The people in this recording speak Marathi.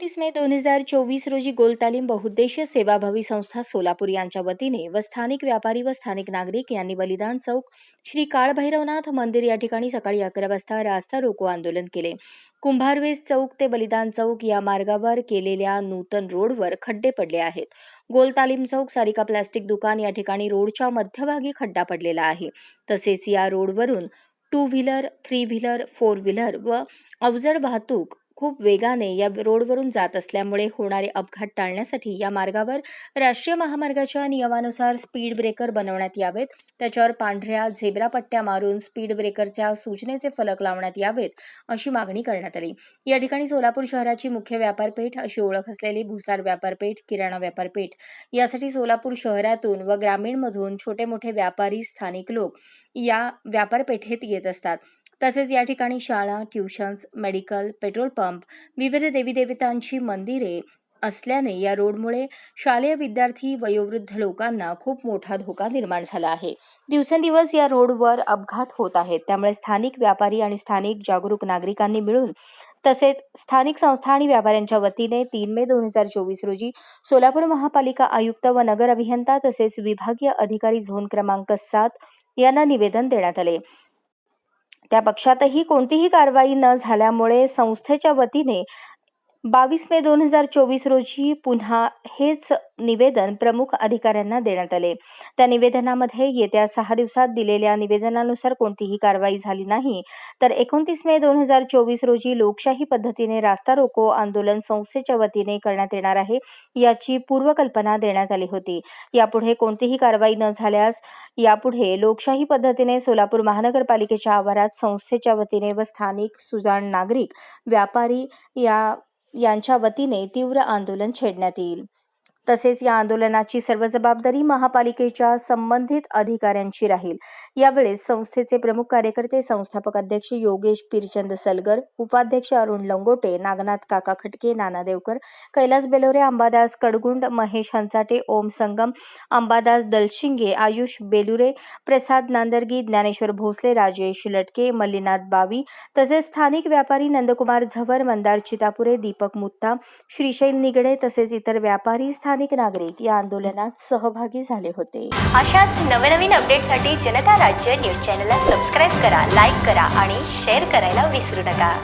एकोणतीस मे दोन हजार चोवीस रोजी गोलतालीम बहुद्देशीय सेवाभावी संस्था सोलापूर यांच्या वतीने व स्थानिक व्यापारी व स्थानिक नागरिक यांनी बलिदान चौक श्री काळभैरवनाथ मंदिर या ठिकाणी सकाळी अकरा वाजता रास्ता रोको आंदोलन केले. कुंभारवेस चौक ते बलिदान चौक या मार्गावर केलेल्या नूतन रोडवर खड्डे पडले आहेत. गोलतालीम चौक सारिका प्लास्टिक दुकान या ठिकाणी रोडच्या मध्यभागी खड्डा पडलेला आहे. तसेच या रोडवरून two wheeler three wheeler four wheeler व अवजड वाहतूक खूप वेगाने या रोडवरून जात असल्यामुळे होणारे अपघात टाळण्यासाठी या मार्गावर राष्ट्रीय महामार्गाच्या नियमानुसार स्पीड ब्रेकर बनवण्यात यावेत. त्याच्यावर पांढऱ्या झेब्रा पट्ट्या मारून स्पीड ब्रेकरच्या सूचनेचे फलक लावण्यात यावेत अशी मागणी करण्यात आली. या ठिकाणी सोलापूर शहराची मुख्य व्यापारपेठ अशी ओळख असलेली भुसार व्यापारपेठ किराणा व्यापारपेठ. यासाठी सोलापूर शहरातून व ग्रामीणमधून छोटे मोठे व्यापारी स्थानिक लोक या व्यापारपेठेत येत असतात. तसेच या ठिकाणी शाळा ट्युशन्स मेडिकल पेट्रोल पंप विविध देवीदेवतांची मंदिरे असल्याने या रोडमुळे शालेय विद्यार्थी वयोवृद्ध लोकांना खूप मोठा धोका निर्माण झाला आहे. दिवसेंदिवस या रोडवर अपघात होत आहेत. त्यामुळे स्थानिक व्यापारी आणि स्थानिक जागरूक नागरिकांनी मिळून तसेच स्थानिक संस्था आणि व्यापाऱ्यांच्या वतीने तीन मे दोन हजार चोवीस रोजी सोलापूर महापालिका आयुक्त व नगर अभियंता तसेच विभागीय अधिकारी झोन क्रमांक सात यांना निवेदन देण्यात आले. त्या पक्षातही कोणतीही कारवाई न झाल्यामुळे संस्थेच्या वतीने बावीस मे दोन हजार चोवीस रोजी पुन्हा हेच निवेदन प्रमुख अधिकाऱ्यांना देण्यात आले. त्या निवेदनामध्ये येत्या सहा दिवसात दिलेल्या निवेदनानुसार कोणतीही कारवाई झाली नाही. तर एकोणतीस मे दोन हजार चोवीस रोजी लोकशाही पद्धतीने रास्ता रोको आंदोलन संस्थेच्या वतीने करण्यात येणार आहे याची पूर्वकल्पना देण्यात आली होती. यापुढे कोणतीही कारवाई न झाल्यास यापुढे लोकशाही पद्धतीने सोलापूर महानगरपालिकेच्या आवारात संस्थेच्या वतीने व स्थानिक सुजाण नागरिक व्यापारी या यांच्या वतीने तीव्र आंदोलन छेडण्यात येईल. तसेच या आंदोलनाची सर्व जबाबदारी महापालिकेच्या संबंधित अधिकाऱ्यांची राहील. यावेळेस संस्थेचे प्रमुख कार्यकर्ते संस्थापक अध्यक्ष योगेश पिरचंद सलगर उपाध्यक्ष अरुण लंगोटे नागनाथ काका खटके नाना देवकर कैलास बेलोरे अंबादास कडगुंड महेश हंचाटे ओम संगम अंबादास दलशिंगे आयुष बेलुरे प्रसाद नांदर्गी ज्ञानेश्वर भोसले राजेश लटके मल्लीनाथ बावी तसेच स्थानिक व्यापारी नंदकुमार झवर मंदार चितापुरे दीपक मुत्ता श्रीशैल निगडे तसेच इतर व्यापारी स्थानिक नागरिक या आंदोलनात सहभागी झाले होते. अशाच नवनवीन अपडेटसाठी जनता राज्य न्यूज चॅनलला सबस्क्राईब करा लाईक करा आणि शेअर करायला विसरू नका.